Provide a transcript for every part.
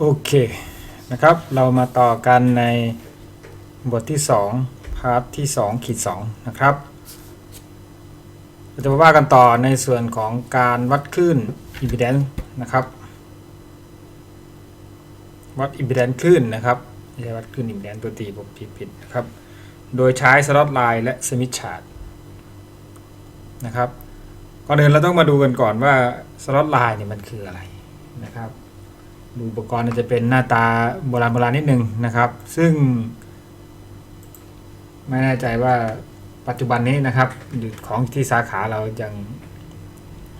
โอเคนะครับ เรามาต่อกันในบทที่ 2 พาร์ทที่2ขีด2นะครับเราจะมาว่ากันต่อในส่วนของการวัดคลื่น impedance นะครับ วัด impedance คลื่นนะครับไม่ใช่วัดคลื่น impedance ตัวตีผมผิดผิดนะครับ โดยใช้สล็อตไลน์และสมิธชาร์ตนะครับก่อนอื่นเราต้องมาดูกันก่อนว่าสล็อตไลน์เนี่ยมันคืออะไรนะครับ อุปกรณ์จะเป็นหน้าตาโบราณโบราณนิดนึงนะครับ ซึ่ง ไม่แน่ใจว่าปัจจุบันนี้นะครับของที่สาขาเรายัง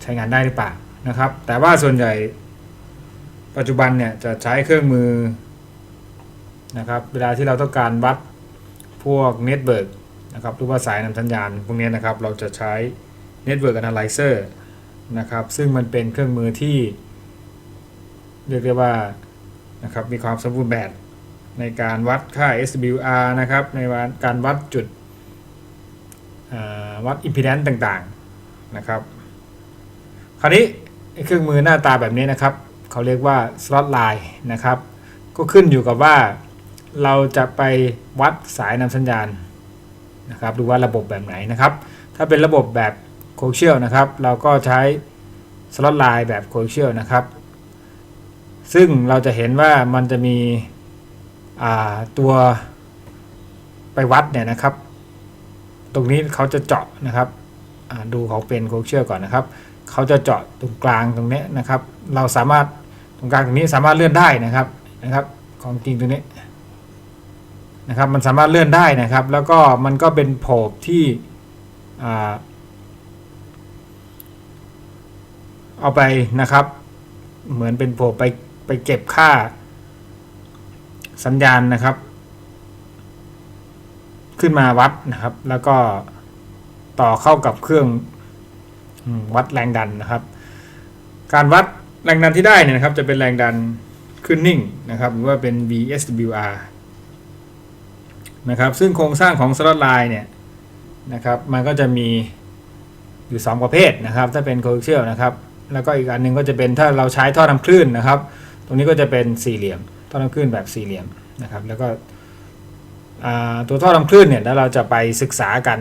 ใช้งานได้หรือเปล่านะครับ แต่ว่าส่วนใหญ่ปัจจุบันเนี่ยจะใช้เครื่องมือนะครับ เวลาที่เราต้องการวัดพวกเน็ตเบิร์กนะครับหรือว่าสายนำสัญญาณพวกนี้นะครับ เราจะใช้ Network Analyzer นะครับ ซึ่งมันเป็นเครื่องมือที่ เรียกได้ว่านะครับมีความสมบูรณ์แบบในการวัดค่า SWR นะครับ ในการวัดจุดวัด impedance ต่างๆนะครับ คราวนี้เครื่องมือหน้าตาแบบนี้นะครับ เขาเรียกว่า slot line นะครับ ก็ขึ้นอยู่กับว่าเราจะไปวัดสายนำสัญญาณนะครับหรือว่าระบบแบบไหนนะครับ ถ้าเป็นระบบแบบโคเชียลนะครับ เราก็ใช้ slot line แบบโคเชียลนะครับ ซึ่งเราจะเห็นว่ามันจะมีตัวไปวัดเนี่ยนะครับ ตรงนี้เขาจะเจาะนะครับดูเขาเป็นโคเชียลก่อนนะครับ เขาจะเจาะตรงกลางตรงนี้นะครับ เราสามารถตรงกลางตรงนี้สามารถเลื่อนได้นะครับนะครับของจริงตรงนี้นะครับ มันสามารถเลื่อนได้นะครับ แล้วก็มันก็เป็นโผบที่เอาไปนะครับ เหมือนเป็นโผบไป ไปเก็บค่า สัญญาณนะครับ ขึ้นมาวัดนะครับ แล้วก็ต่อเข้ากับเครื่องวัดแรงดันนะครับ การวัดแรงดันที่ได้เนี่ยนะครับ จะเป็นแรงดันขึ้นนิ่งนะครับ หรือว่าเป็น VSWR นะครับ ซึ่งโครงสร้างของสล็อตไลน์เนี่ยนะครับ มันก็จะมีอยู่ 2 ประเภทนะครับ ถ้าเป็นโคเชียลนะครับ แล้วก็อีกอันหนึงก็จะเป็นถ้าเราใช้ท่อนำคลื่นนะครับ ตรงนี้ก็จะเป็นสี่เหลี่ยมท่อนำคลื่นแบบสี่เหลี่ยมนะครับ แล้วก็ตัวท่อนำคลื่นเนี่ยแล้วเราจะไปศึกษากัน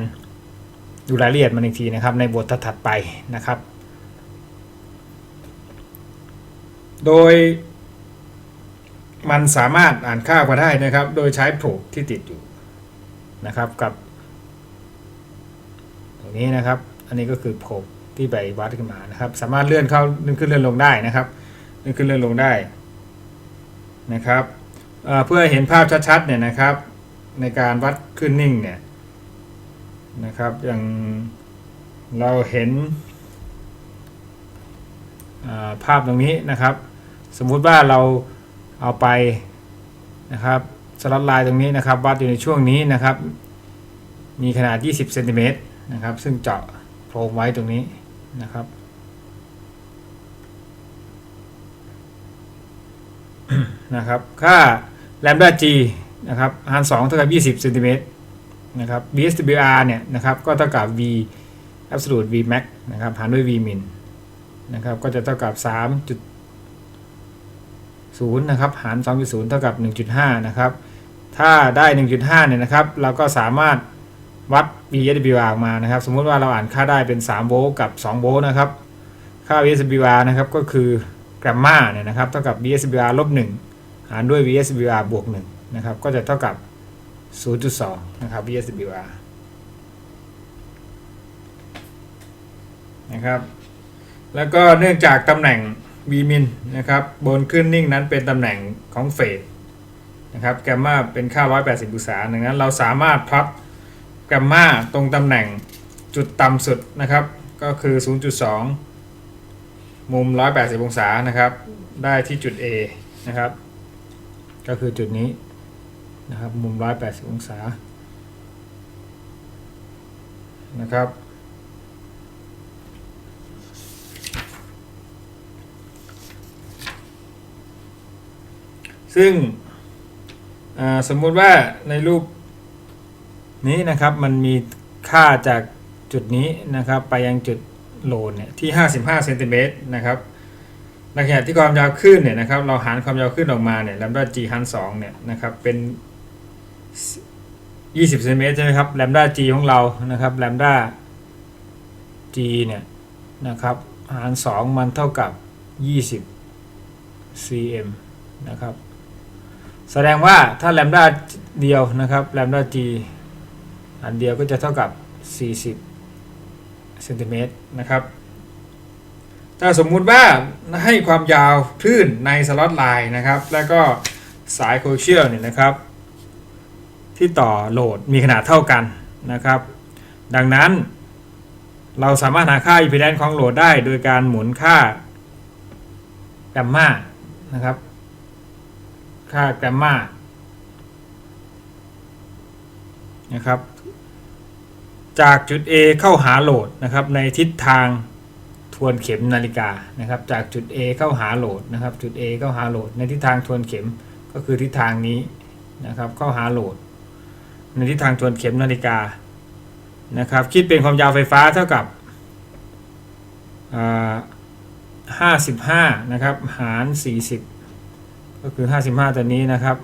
ดูรายละเอียดมันอีกทีนะครับ ในบทถัดไปนะครับ โดยมันสามารถอ่านค่ามาได้นะครับ โดยใช้โผที่ติดอยู่นะครับกับ ตรงนี้นะครับ อันนี้ก็คือโผที่ไปวัดขึ้นมานะครับ สามารถเลื่อนเข้าเลื่อนขึ้นเลื่อนลงได้นะครับ เลื่อนขึ้นเลื่อนลงได้นะครับเพื่อเห็นภาพชัดๆเนี่ยนะครับ ในการวัดขึ้นนิ่งเนี่ยนะครับอย่างเราเห็นภาพตรงนี้นะครับ สมมุติว่าเราเอาไปนะครับสล็อตไลน์ตรงนี้นะครับวัดอยู่ในช่วงนี้นะครับ มีขนาด 20เซนติเมตรนะครับ ซึ่งเจาะโพรงไว้ตรงนี้นะครับ นะครับ ค่าแลมดา g นะครับหาร2เท่ากับ 20เซนติเมตรนะครับ VSWR เนี่ยนะครับก็เท่ากับ v absolute v max นะครับหารด้วย v min นะครับก็จะเท่ากับ 3.0นะครับหาร 2.0 เท่ากับ 1.5 นะครับ ถ้าได้ 1.5 เนี่ยนะครับ เราก็สามารถวัด VSWR ออกมานะครับ สมมุติว่าเราอ่านค่าได้เป็น 3 โวลต์กับ 2 โวลต์นะครับ ค่า VSWR นะครับก็คือกรัมมาเนี่ยนะครับเท่ากับ VSWR ลบ1ารด้วย VSWR บวก1นะครับ ก็จะเท่ากับ 0.2 นะครับ VSWR นะครับ แล้วก็เนื่องจากตำแหน่ง Vmin นะครับ บนขึ้นนิ่งนั้นเป็นตำแหน่งของเฟสนะครับแกมมาเป็นค่า 180 องศาดังนั้นเราสามารถพลับแกมมาตรงตำแหน่งจุดต่ำสุดนะครับ ก็คือ 0.2 มุม 180 องศานะครับ ได้ที่จุด A นะครับ ก็คือจุดนี้นะครับ มุม 180 องศา นะครับ ซึ่งสมมุติว่าในรูปนี้นะครับมันมีค่าจากจุดนี้นะครับ ไปยังจุดโลดเนี่ยที่ 55เซนติเมตรนะครับ ในขณะที่ความยาวคลื่นเนี่ยนะครับเราหารความยาวคลื่นออกมาเนี่ยลำด้า g หาร2เนี่ยนะครับเป็น20เซนติเมตรใช่ไหมครับแลมด้า g ของเรานะครับแลมด้า g เนี่ยนะครับหาร 2 มันเท่ากับ 20 cm นะครับ แสดงว่าถ้าแลมด้าเดียวนะครับแลมด้า g อันเดียวก็จะเท่ากับ 40เซนติเมตรนะครับ ถ้าสมมุติว่าให้ความยาวคลื่นในสล็อตไลน์นะครับ แล้วก็สายโคเชียลเนี่ยนะครับ ที่ต่อโหลดมีขนาดเท่ากันนะครับ ดังนั้น เราสามารถหาค่า impedance ของโหลดได้โดยการหมุนค่าแกรมมานะครับ ค่าแกรมมานะครับ จากจุด A เข้าหาโหลดนะครับในทิศทาง ทวนเข็มนาฬิกานะครับ จากจุด A เข้าหาโหลดนะครับ จุด A เข้าหาโหลด ในทิศทางทวนเข็มก็คือทิศทางนี้นะครับ เข้าหาโหลด ในทิศทางทวนเข็มนาฬิกานะครับ คิดเป็นความยาวไฟฟ้าเท่ากับห้าสิบห้านะครับ หารสี่สิบก็คือห้าสิบห้าตัวนี้นะครับ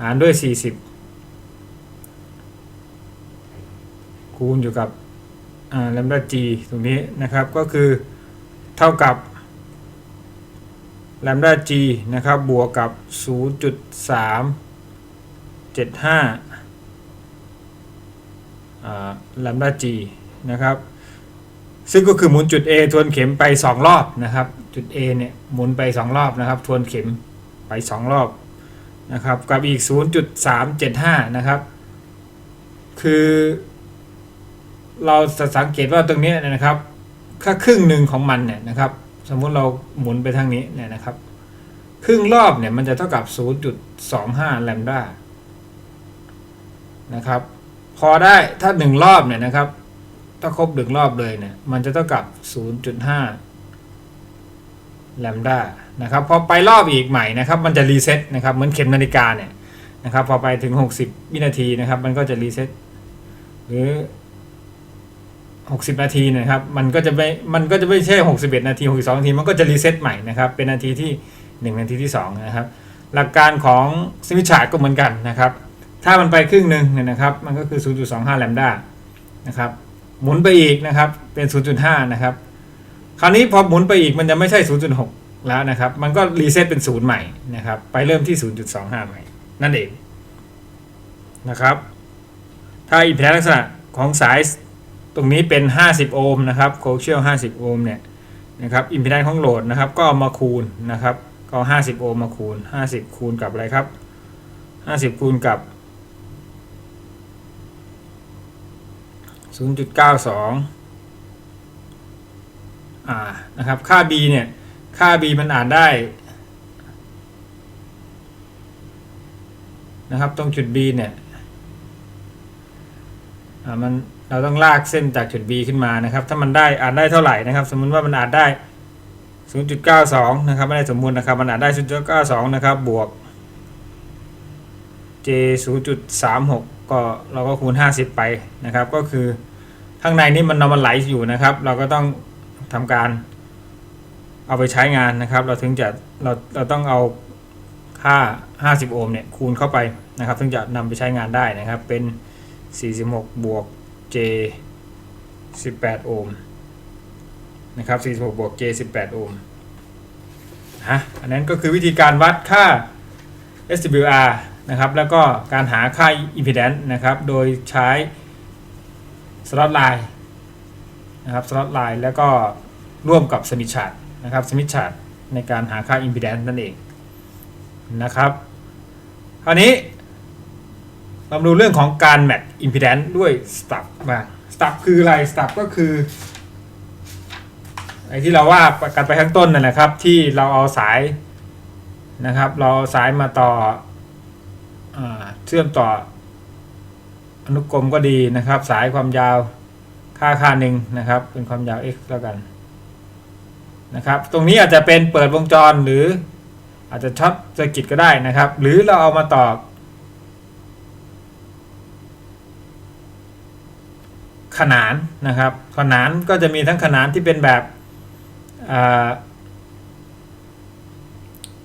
หารด้วยสี่สิบคูณอยู่กับ แลมดา g ตรงนี้นะครับก็คือเท่ากับแลมดา g นะครับบวกกับ 0.375แลมดา g นะครับซึ่งก็คือหมุนจุด A ทวนเข็มไป 2 รอบนะครับ จุด A เนี่ยหมุนไป 2 รอบนะครับ ทวนเข็มไป 2 รอบนะครับ กับอีก 0.375 นะครับ คือ เราสังเกตว่าตรงนี้นะครับค่าครึ่งหนึ่งของมันเนี่ยนะครับ สมมุติเราหมุนไปทางนี้เนี่ยนะครับ ครึ่งรอบเนี่ยมันจะเท่ากับ 0.25แลมดานะครับ พอได้ถ้าหนึ่งรอบเนี่ยนะครับ ถ้าครบหนึ่งรอบเลยเนี่ยมันจะเท่ากับ 0.5แลมดานะครับพอไปรอบอีกใหม่นะครับ มันจะรีเซ็ตนะครับเหมือนเข็มนาฬิกาเนี่ยนะครับ พอไปถึง 60 วินาทีนะครับ มันก็จะรีเซ็ตหรือ 60นาทีนะครับ มันก็จะไม่ มันก็จะไม่ใช่61นาที62นาที มันก็จะรีเซ็ตใหม่นะครับ เป็นนาทีที่1นาทีที่2นะครับ หลักการของสวิตช์ชาร์ก็เหมือนกันนะครับ ถ้ามันไปครึ่งหนึ่งเนี่ยนะครับ มันก็คือ0.25แลมด้านะครับ หมุนไปอีกนะครับ เป็น0.5นย์จุดห้านะครับ คราวนี้พอหมุนไปอีกมันจะไม่ใช่0.6แล้วนะครับ มันก็รีเซ็ตเป็น0ใหม่นะครับ ไปเริ่มที่0.25ใหม่ นั่นเองนะครับ ถ้าอิมพีแดนลักษณะของสาย ตรงนี้เป็น 50 โอห์มนะครับโคเชียล50 โอห์มเนี่ยนะครับอิมพีแดนซ์ของโหลดนะครับ ก็มาคูณนะครับก็ 50 โอห์มมาคูณ 50 คูณกับอะไรครับ 50 คูณกับ 0.92อ่านะครับค่า b เนี่ยค่า b มันอ่านได้นะครับตรงจุด b เนี่ยอ่ามัน เราต้องลากเส้นจากจุด b ขึ้นมานะครับ ถ้ามันได้อ่านได้เท่าไหร่นะครับ สมมุติว่ามันอ่านได้ 0.92 นะครับ ไม่ได้สมมุตินะครับ มันอ่านได้ 0.92 นะครับ บวก j 0.36 ก็เราก็คูณ 50 ไปนะครับ ก็คือข้างในนี้มันนอมันไหลอยู่นะครับ เราก็ต้องทำการเอาไปใช้งานนะครับ เราถึงจะเราเราต้องเอาค่า 50 โอห์มเนี่ยคูณเข้าไปนะครับ ถึงจะนำไปใช้งานได้นะครับ เป็น 46 บวก j 18 โอห์มนะครับ46บวก j 18 โอห์มฮะอันนั้นก็คือวิธีการวัดค่า SWR นะครับ แล้วก็การหาค่า impedance นะครับ โดยใช้สล็อตไลน์นะครับสล็อตไลน์แล้วก็ร่วมกับสมิชาร์ดนะครับสมิชาร์ดในการหาค่า impedance นั่นเองนะครับคราวนี้ เรามาดูเรื่องของการ match impedance ด้วย stub บ้าง stub คืออะไร stub ก็คือไอ้ที่เราว่ากันไปข้างต้นนั่นแหละครับ ที่เราเอาสายนะครับ เราเอาสายมาต่ออเชื่อมต่ออนุกรมก็ดีนะครับ สายความยาวค่าค่าหนึ่งนะครับ เป็นความยาว x แล้วกันนะครับ ตรงนี้อาจจะเป็นเปิดวงจรหรืออาจจะช็อตเซอร์กิตก็ได้นะครับ หรือเราเอามาต่อ ขนานนะครับ ขนานก็จะมีทั้งขนานที่เป็นแบบ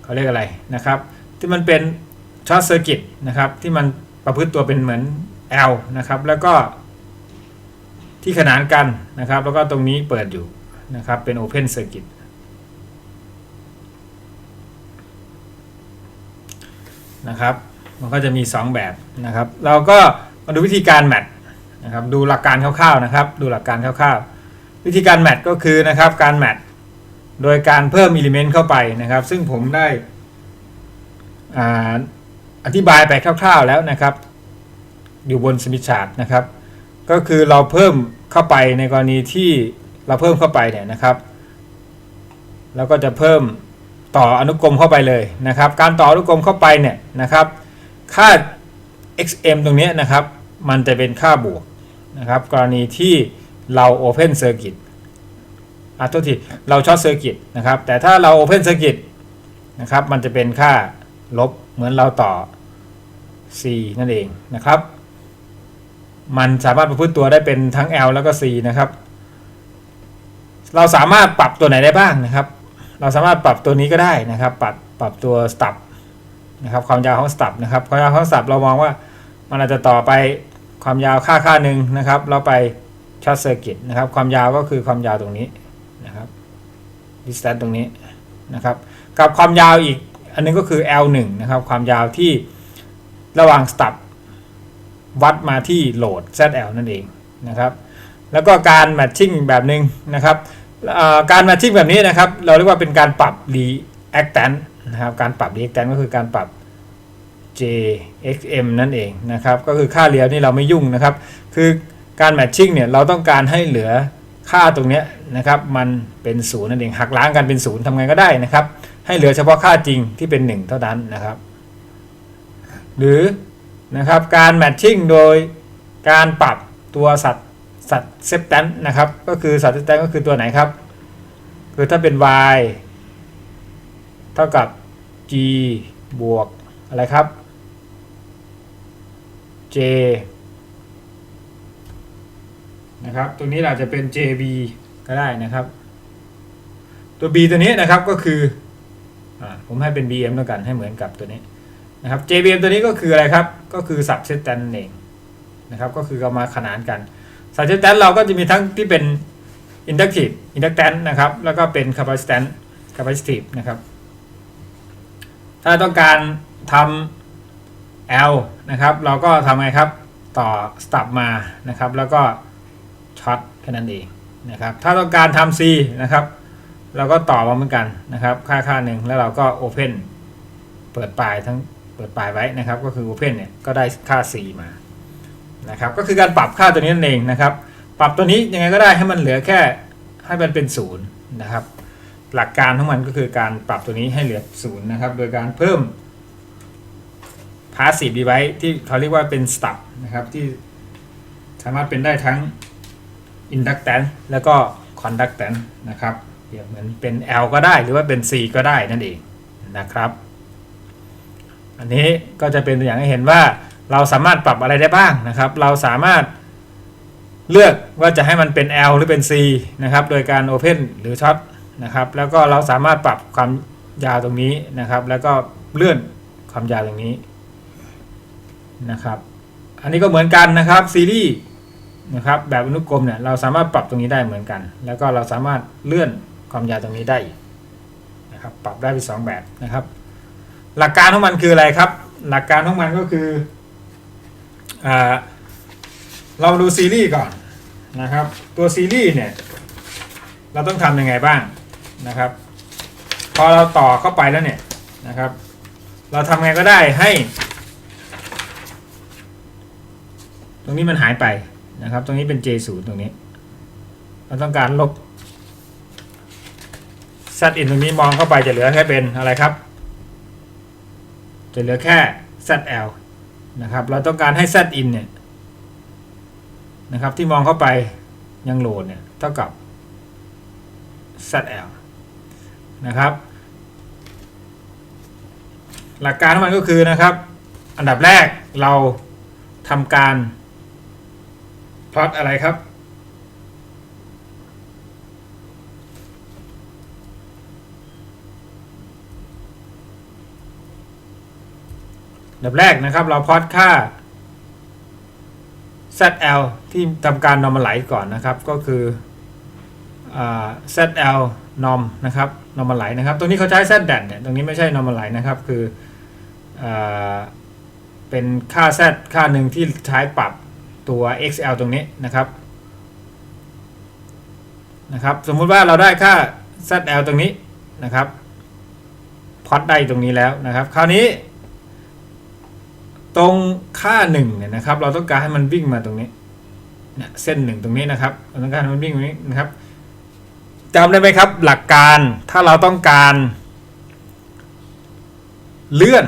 เขาเรียกอะไรนะครับ ที่มันเป็นช็อตเซอร์กิตนะครับที่มันประพฤติตัวเป็นเหมือน L นะครับแล้วก็ที่ขนานกันนะครับ แล้วก็ตรงนี้เปิดอยู่นะครับเป็น Open Circuit นะครับ มันก็จะมี 2 แบบนะครับ เราก็มาดูวิธีการแมท นะครับดูหลักการคร่าวๆนะครับ ดูหลักการคร่าวๆ วิธีการแมทก็คือนะครับการแมทโดยการเพิ่มอิเลเมนต์เข้าไปนะครับ ซึ่งผมได้ออธิบายไปคร่าวๆแล้วนะครับ อยู่บนสมิชาร์ตนะครับ ก็คือเราเพิ่มเข้าไปในกรณีที่เราเพิ่มเข้าไปเนี่ยนะครับ แล้วก็จะเพิ่มต่ออนุกรมเข้าไปเลยนะครับ การต่ออนุกรมเข้าไปเนี่ยนะครับ ค่า xm ตรงนี้นะครับ มันจะเป็นค่าบวก นะครับ กรณีที่เรา open circuit อะโทษทีเราช็อตเซอร์กิตนะครับ แต่ถ้าเรา open circuit นะครับ มันจะเป็นค่าลบเหมือนเราต่อ c นั่นเองนะครับ มันสามารถประพฤติตัวได้เป็นทั้ง L แล้วก็ C นะครับ เราสามารถปรับตัวไหนได้บ้างนะครับ เราสามารถปรับตัวนี้ก็ได้นะครับ ปรับปรับตัว stub นะครับ ความยาวของ stub นะครับ ความยาวของ stub เรามองว่ามันอาจจะต่อไป ความยาวค่าค่าหนึ่งนะครับเราไปช็อตเซอร์กิตนะครับ ความยาวก็คือความยาวตรงนี้นะครับ distance ตรงนี้นะครับ กับความยาวอีกอันนึงก็คือ L1 นะครับ ความยาวที่ระหว่าง stub วัดมาที่โหลด ZL นั่นเองนะครับ แล้วก็การแมทชิ่งแบบหนึ่งนะครับการแมทชิ่งแบบนี้นะครับ เราเรียกว่าเป็นการปรับ reactant นะครับ การปรับ reactant ก็คือการปรับ JXM นั่นเองนะครับ ก็คือค่าเลี้ยวนี่เราไม่ยุ่งนะครับ คือการแมทชิ่งเนี่ยเราต้องการให้เหลือค่าตรงนี้นะครับมันเป็นศูนย์นั่นเองหักล้างกันเป็นศูนย์ทำไงก็ได้นะครับ ให้เหลือเฉพาะค่าจริงที่เป็น 1 เท่านั้นนะครับ หรือนะครับการแมทชิ่งโดยการปรับตัวสัตว์สัตว์เซปแตนนะครับ ก็คือสัตว์เซปแตนก็คือตัวไหนครับ คือถ้าเป็น y เท่ากับ g บวกอะไรครับ j นะครับตัวนี้อาจจะเป็น jb ก็ได้นะครับ ตัว b ตัวนี้นะครับก็คืออผมให้เป็น bm แล้วกันให้เหมือนกับตัวนี้นะครับ JVM ตัวนี้ก็คืออะไรครับ ก็คือ subsystem นั่นเองนะครับ ก็คือเอามาขนานกัน subsystem เราก็จะมีทั้งที่เป็น inductive inductant นะครับ แล้วก็เป็น capacitant capacitive นะครับ ถ้าต้องการทำ L นะครับ เราก็ทำไงครับ ต่อ stub มานะครับ แล้วก็ช็อตแค่นั้นเองนะครับ ถ้าต้องการทำ C นะครับ เราก็ต่อมาเหมือนกันนะครับ ค่าค่าหนึ่งแล้วเราก็ open เปิดปลายทั้งเปิดปลายไว้นะครับ ก็คือ Open เนี่ยก็ได้ค่า C มานะครับ ก็คือการปรับค่าตัวนี้นั่นเองนะครับ ปรับตัวนี้ยังไงก็ได้ให้มันเหลือแค่ให้มันเป็นศูนย์นะครับ หลักการของมันก็คือการปรับตัวนี้ให้เหลือศูนย์นะครับ โดยการเพิ่ม passive device ที่เขาเรียกว่าเป็น stub นะครับที่สามารถเป็นได้ทั้ง inductance แล้วก็ conductance นะครับเปรียบเหมือนเป็น L ก็ได้หรือว่าเป็น C ก็ได้นั่นเองนะครับ อันนี้ก็จะเป็นตัวอย่างให้เห็นว่าเราสามารถปรับอะไรได้บ้างนะครับ เราสามารถเลือกว่าจะให้มันเป็น L หรือเป็น C นะครับ โดยการ Open หรือช็อตนะครับ แล้วก็เราสามารถปรับความยาวตรงนี้นะครับ แล้วก็เลื่อนความยาวตรงนี้ นะครับ อันนี้ก็เหมือนกันนะครับซีรีส์นะครับแบบอนุกรมเนี่ยเราสามารถปรับตรงนี้ได้เหมือนกัน แล้วก็เราสามารถเลื่อนความยาวตรงนี้ได้นะครับปรับได้เป็นสองแบบนะครับ หลักการของมันคืออะไรครับ หลักการของมันก็คืออาเราดูซีรีส์ก่อนนะครับ ตัวซีรีส์เนี่ยเราต้องทำยังไงบ้างนะครับ พอเราต่อเข้าไปแล้วเนี่ยนะครับ เราทำไงก็ได้ให้ ต รงนี้มันหายไปนะครับ ตรงนี้เป็น J0 ตรงนี้ เราต้องการลบ Z in ตรงนี้มองเข้าไปจะเหลือแค่เป็นอะไรครับ จะเหลือแค่ ZL นะครับ เราต้องการให้ Z in เนี่ยนะครับที่มองเข้าไปยังโหลดเนี่ยเท่ากับ ZL นะครับ หลักการของมันก็คือนะครับ อันดับแรกเราทำการ พลอตอะไรครับ ดับแรกนะครับ เราพอดค่า ZL ที่ทำการ normalize ก่อนนะครับ ก็คืออ ZL norm นะครับ normalize นะครับ ตรงนี้เขาใช้ Z แดนเนี่ย ตรงนี้ไม่ใช่ normalize นะครับ คืออเป็นค่า Z ค่าหนึ่งที่ใช้ปรับ ตัว XL ตรงนี้นะครับนะครับ สมมุติว่าเราได้ค่า ZL ตรงนี้นะครับพอดได้ตรงนี้แล้วนะครับ คราวนี้ ตรงค่าหนึ่งเนี่ยนะครับ เราต้องการให้มันวิ่งมาตรงนี้เนี่ยเส้นหนึ่งตรงนี้นะครับเราต้องการให้มันวิ่งตรงนี้นะครับจำได้ไหมครับ หลักการถ้าเราต้องการเลื่อน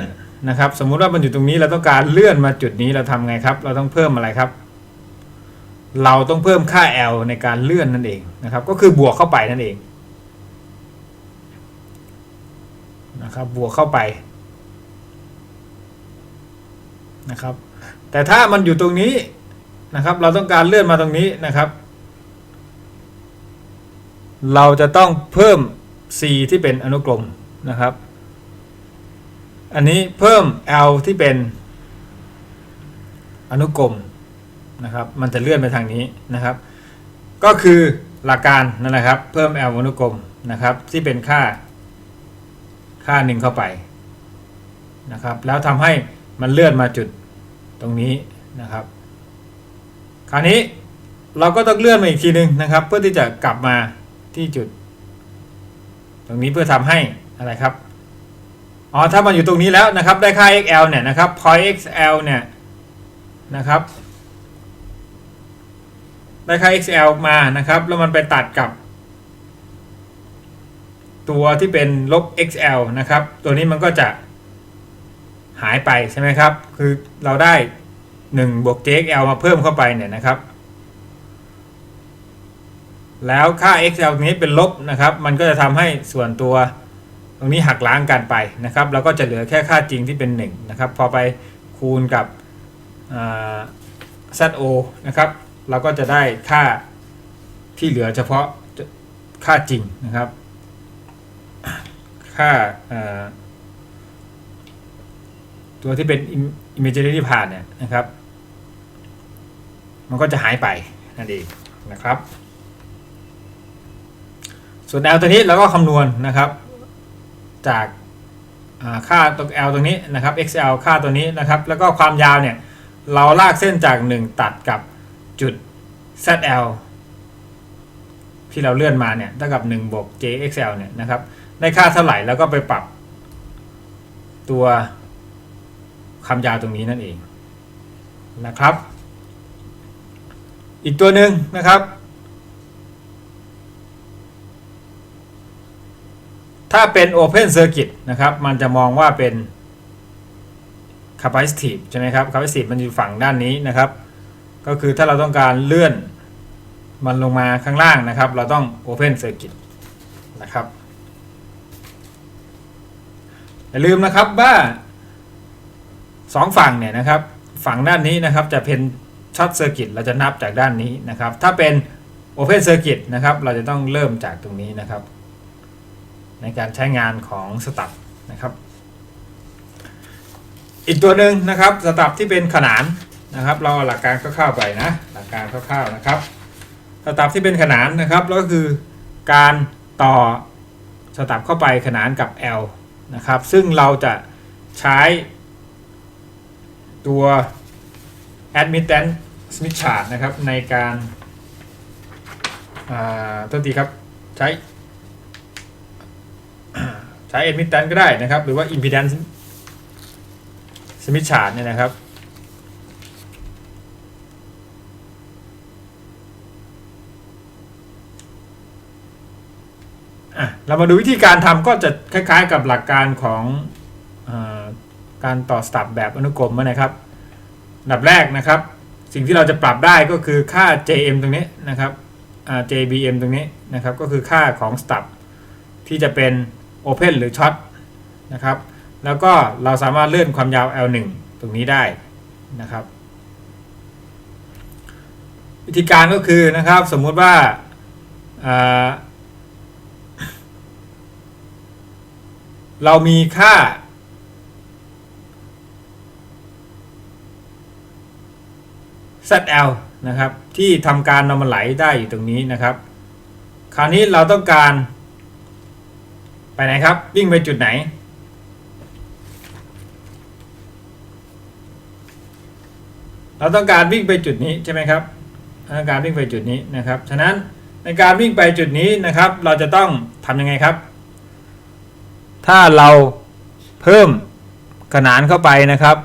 นะครับ สมมุติว่ามันอยู่ตรงนี้เราต้องการเลื่อนมาจุดนี้เราทำไงครับ เราต้องเพิ่มอะไรครับ เราต้องเพิ่มค่า L ในการเลื่อนนั่นเองนะครับ ก็คือบวกเข้าไปนั่นเองนะครับบวกเข้าไปนะครับ แต่ถ้ามันอยู่ตรงนี้นะครับ เราต้องการเลื่อนมาตรงนี้นะครับ เราจะต้องเพิ่ม c ที่เป็นอนุกรมนะครับ อันนี้เพิ่ม l ที่เป็นอนุกรม นะครับ มันจะเลื่อนไปทางนี้นะครับ ก็คือหลักการนั่นแหละครับ เพิ่ม l อนุกรมนะครับ ที่เป็นค่า ค่าหนึ่งเข้าไปนะครับ แล้วทำให้มันเลื่อนมาจุดตรงนี้นะครับ คราวนี้เราก็ต้องเลื่อนมาอีกทีหนึ่งนะครับ เพื่อที่จะกลับมาที่จุด ตรงนี้เพื่อทำให้อะไรครับอ๋อถ้ามันอยู่ตรงนี้แล้วนะครับ ได้ค่า xl เนี่ยนะครับ point xl เนี่ยนะครับ ได้ค่า xl มานะครับ แล้วมันไปตัดกับ ตัวที่เป็นลบ xl นะครับ ตัวนี้มันก็จะหายไปใช่ไหมครับ คือเราได้1บวก jxl มาเพิ่มเข้าไปเนี่ยนะครับ แล้วค่า xl นี้เป็นลบนะครับ มันก็จะทำให้ส่วนตัวตรงนี้หักล้างกันไปนะครับ แล้วก็จะเหลือแค่ค่าจริงที่เป็น 1 นะครับ พอไปคูณกับ zo นะครับ เราก็จะได้ค่าที่เหลือเฉพาะค่าจริงนะครับ ค่าตัวที่เป็น imaginary part เนี่ยนะครับ มันก็จะหายไปนั่นเองนะครับ ส่วน L ตัวนี้เราก็คำนวณนะครับ จากค่าตัว L ตรงนี้นะครับ XL ค่าตัวนี้นะครับ แล้วก็ความยาวเนี่ย เราลากเส้นจาก 1 ตัดกับ จุด ZL ที่เราเลื่อนมาเนี่ยเท่ากับ1บวก JXL เนี่ยนะครับได้ค่าเท่าไหร่แล้วก็ไปปรับ ตัวความยาวตรงนี้นั่นเองนะครับ อีกตัวหนึ่งนะครับ ถ้าเป็น Open Circuit นะครับ มันจะมองว่าเป็น Capacitive ใช่ไหมครับ Capacitive มันอยู่ฝั่งด้านนี้นะครับ ก็คือถ้าเราต้องการเลื่อนมันลงมาข้างล่างนะครับ เราต้อง Open Circuit นะครับ อย่าลืมนะครับว่าสองฝั่งเนี่ยนะครับ ฝั่งด้านนี้นะครับจะเป็นช็อตเซอร์กิตเราจะนับจากด้านนี้นะครับ ถ้าเป็นโอเพนเซอร์กิตนะครับ เราจะต้องเริ่มจากตรงนี้นะครับ ในการใช้งานของสตับนะครับ อีกตัวหนึ่งนะครับสตับที่เป็นขนาน นะครับ เราหลักการคร่าวๆไปนะ หลักการคร่าวๆนะครับสตับที่เป็นขนานนะครับก็คือการต่อสตับเข้าไปขนานกับ L นะครับ ซึ่งเราจะใช้ตัว admittance smith chart นะครับในการโทษทีครับใช้ใช้ admittance ก็ได้นะครับ หรือว่า impedance smith chart เนี่ยนะครับ เรามาดูวิธีการทำก็จะคล้ายๆ กับหลักการของอการต่อสตับแบบอนุกรมนะครับดับแรกนะครับ สิ่งที่เราจะปรับได้ก็คือค่า JM ตรงนี้นะครับ JBM ตรงนี้นะครับก็คือค่าของ stub ที่จะเป็น Open หรือ Short นะครับแล้วก็เราสามารถเลื่อนความยาว L1 ตรงนี้ได้นะครับ วิธีการก็คือนะครับสมมุติว่า เรามีค่า ZL นะครับ ที่ทำการนำมาไหลได้อยู่ตรงนี้นะครับ คราวนี้เราต้องการ ไปไหนครับ วิ่งไปจุดไหน เราต้องการวิ่งไปจุดนี้ใช่ไหมครับต้องการวิ่งไปจุดนี้นะครับ ฉะนั้นในการวิ่งไปจุดนี้นะครับ เราจะต้องทำยังไงครับ ถ้าเราเพิ่มขนานเข้าไปนะครับ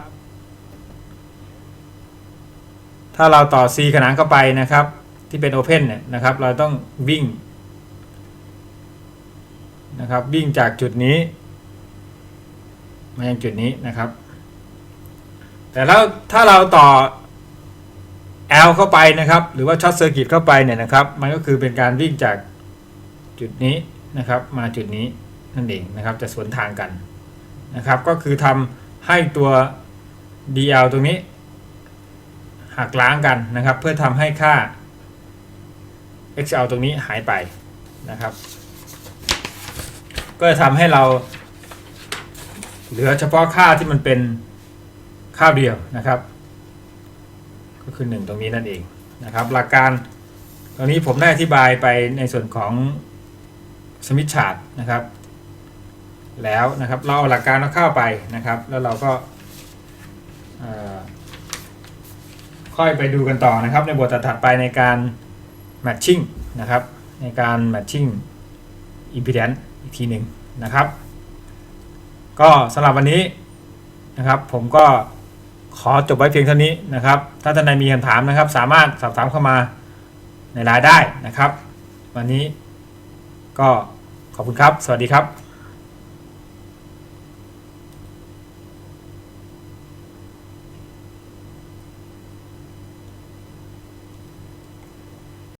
ถ้าเราต่อ C ขนานเข้าไปนะครับ ที่เป็น Open เนี่ยนะครับ เราต้องวิ่งนะครับ วิ่งจากจุดนี้ มายังจุดนี้นะครับ แต่แล้วถ้าเราต่อ L เข้าไปนะครับ หรือว่าช็อตเซอร์กิตเข้าไปเนี่ยนะครับ มันก็คือเป็นการวิ่งจากจุดนี้นะครับ มาจุดนี้ นั่นเองนะครับจะสวนทางกันนะครับก็คือทำให้ตัว DL ตรงนี้หักล้างกันนะครับ เพื่อทำให้ค่า XL ตรงนี้หายไปนะครับ ก็จะทำให้เรา เหลือเฉพาะค่าที่มันเป็นค่าเดียวนะครับ ก็คือ 1 ตรงนี้นั่นเองนะครับ หลักการตรงนี้ผมได้อธิบายไปในส่วนของสมิธชาร์ตนะครับ แล้วนะครับ เราเอาหลักการเราเข้าไปนะครับ แล้วเราก็ค่อยไปดูกันต่อนะครับ ในบทถัดไปในการ matching นะครับ ในการ matching impedance อีกทีหนึ่งนะครับ ก็สำหรับวันนี้นะครับผมก็ขอจบไว้เพียงเท่านี้นะครับ ถ้าท่านใดมีคำถามนะครับ สามารถสอบถามเข้ามาในไลน์ได้นะครับ วันนี้ก็ขอบคุณครับ สวัสดีครับ